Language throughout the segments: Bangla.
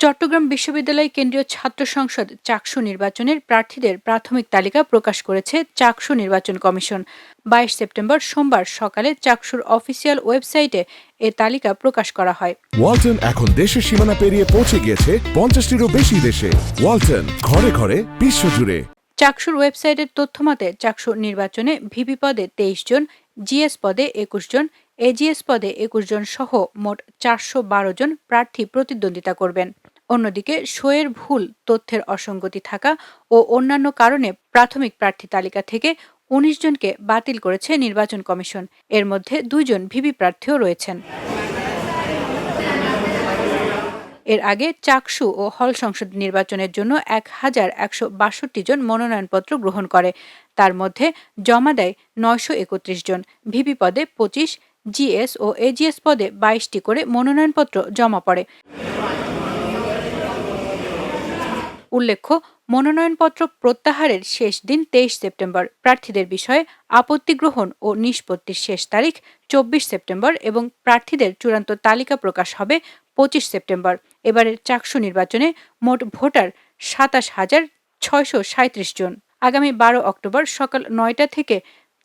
চট্টগ্রাম বিশ্ববিদ্যালয় কেন্দ্রীয় ছাত্র সংসদ চাকসু নির্বাচনের প্রার্থীদের প্রাথমিক তালিকা প্রকাশ করেছে চাকসু নির্বাচন কমিশন। বাইশ সেপ্টেম্বর সোমবার সকালে চাকসুর অফিসিয়াল ওয়েবসাইটে এ তালিকা প্রকাশ করা হয়। ওয়ালটন এখন দেশের সীমানা পেরিয়ে পৌঁছে গিয়েছে পঞ্চাশটিরও বেশি দেশে। ওয়ালটন ঘরে ঘরে বিশ্বজুড়ে। চাকসুর ওয়েবসাইটের তথ্য তথ্যমতে চাকসু নির্বাচনে ভিপি পদে তেইশ জন জিএস পদে একুশ জন এজিএস পদে একুশ জন সহ মোট চারশো বারো জন প্রার্থী প্রতিদ্বন্দ্বিতা করবেন। অন্যদিকে শোয়ের ভুল, তথ্যের অসঙ্গতি থাকা ও অন্যান্য কারণে প্রাথমিক প্রার্থী তালিকা থেকে উনিশ জনকে বাতিল করেছে নির্বাচন কমিশন। এর মধ্যে দুইজন ভিভি প্রার্থীও রয়েছেন। এর আগে চাকসু ও হল সংসদ নির্বাচনের জন্য এক হাজার একশো বাষট্টি জন মনোনয়নপত্র গ্রহণ করে। তার মধ্যে জমা দেয় নয়শো একত্রিশ জন, ভিপি পদে পঁচিশ জিএস ও এজিএস পদে বাইশটি করে মনোনয়নপত্র জমা পড়ে। উল্লেখ্য, মনোনয়নপত্র প্রত্যাহারের শেষ দিন তেইশ সেপ্টেম্বর। প্রার্থীদের বিষয়ে আপত্তি গ্রহণ ও নিষ্পত্তির শেষ তারিখ চব্বিশ সেপ্টেম্বর এবং প্রার্থীদের চূড়ান্ত তালিকা প্রকাশ হবে পঁচিশ সেপ্টেম্বর। এবারের চাকসু নির্বাচনে মোট ভোটার সাতাশ হাজার ছয়শো সাঁত্রিশ জন। আগামী বারো অক্টোবর সকাল নয়টা থেকে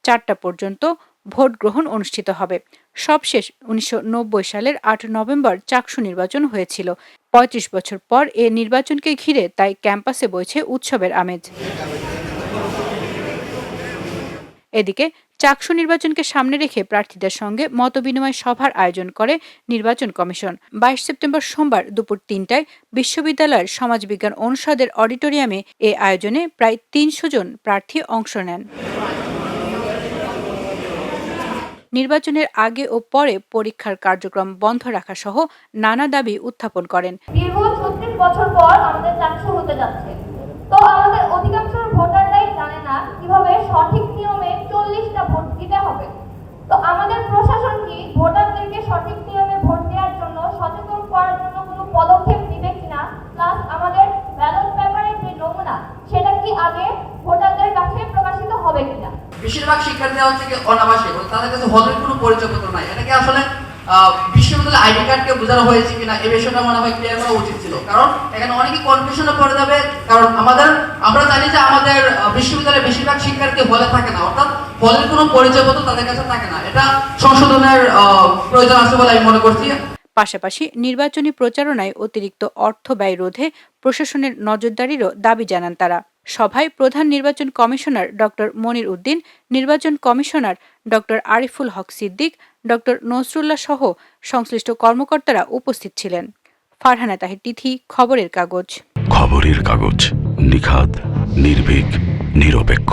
চারটা পর্যন্ত ভোট গ্রহণ অনুষ্ঠিত হবে। সবশেষ উনিশশো নব্বই সালের আট নভেম্বর চাকসু নির্বাচন হয়েছিল। পঁয়ত্রিশ বছর পর এ নির্বাচনকে ঘিরে তাই ক্যাম্পাসে বইছে উৎসবের আমেজ। এদিকে চাকসু নির্বাচনকে সামনে রেখে প্রার্থীদের সঙ্গে মতবিনিময় সভার আয়োজন করে নির্বাচন কমিশন। বাইশ সেপ্টেম্বর সোমবার দুপুর তিনটায় বিশ্ববিদ্যালয়ের সমাজবিজ্ঞান অনুষদের অডিটোরিয়ামে এ আয়োজনে প্রায় তিনশো জন প্রার্থী অংশ নেন। নির্বাচনের আগে ও পরে পরীক্ষার কার্যক্রম বন্ধ রাখা সহ নানা দাবি উত্থাপন করেন। দীর্ঘ ছত্রিশ বছর পর আমাদের হতে যাচ্ছে। তো আমাদের অধিকাংশ ভোটাররাই জানে না কীভাবে সঠিক নিয়মে চল্লিশটা ভোট দিতে হবে তো আমাদের প্রশাসন কি ভোটারদেরকে সঠিক নিয়মে ভোট দেওয়ার জন্য সচেতন করার জন্য কোনো পদক্ষেপ নেবে কিনা প্লাস আমাদের ব্যালট পেপারের যে নমুনা সেটা কি আগে ভোটারদের কাছে প্রকাশিত হবে কিনা বেশিরভাগ শিক্ষার্থীরা হচ্ছে কি অনাবাসিক এবং তাদের কাছে হলের কোনো পরিচয়পত্র নাই। এটাকে আসলে বিশ্ববিদ্যালয় আইডি কার্ডকে বোঝানো হয়েছে কিনা এই বিষয়টা মনে হয় ক্লিয়ার করা উচিত ছিল। কারণ এখানে অনেকে কনফিউশনে পড়ে যাবে, কারণ আমাদের, আমরা জানি যে আমাদের বিশ্ববিদ্যালয়ে বেশিরভাগ শিক্ষার্থী হলে থাকে না, অর্থাৎ হলের কোনো পরিচয়পত্র তাদের কাছে থাকে না। এটা সংশোধনের প্রয়োজন আছে বলে আমি মনে করছি। পাশাপাশি নির্বাচনী প্রচারণায় অতিরিক্ত অর্থ ব্যয় রোধে প্রশাসনের নজরদারিরও দাবি জানান তারা। সভায় প্রধান নির্বাচন কমিশনার ড মনির উদ্দিন, নির্বাচন কমিশনার ড আরিফুল হক সিদ্দিক ড নসরুল্লাহ সহ সংশ্লিষ্ট কর্মকর্তারা উপস্থিত ছিলেন। ফারহানা তাহের তিথি, খবরের কাগজ। খবরের কাগজ নিখাত নির্ভীক, নিরপেক্ষ।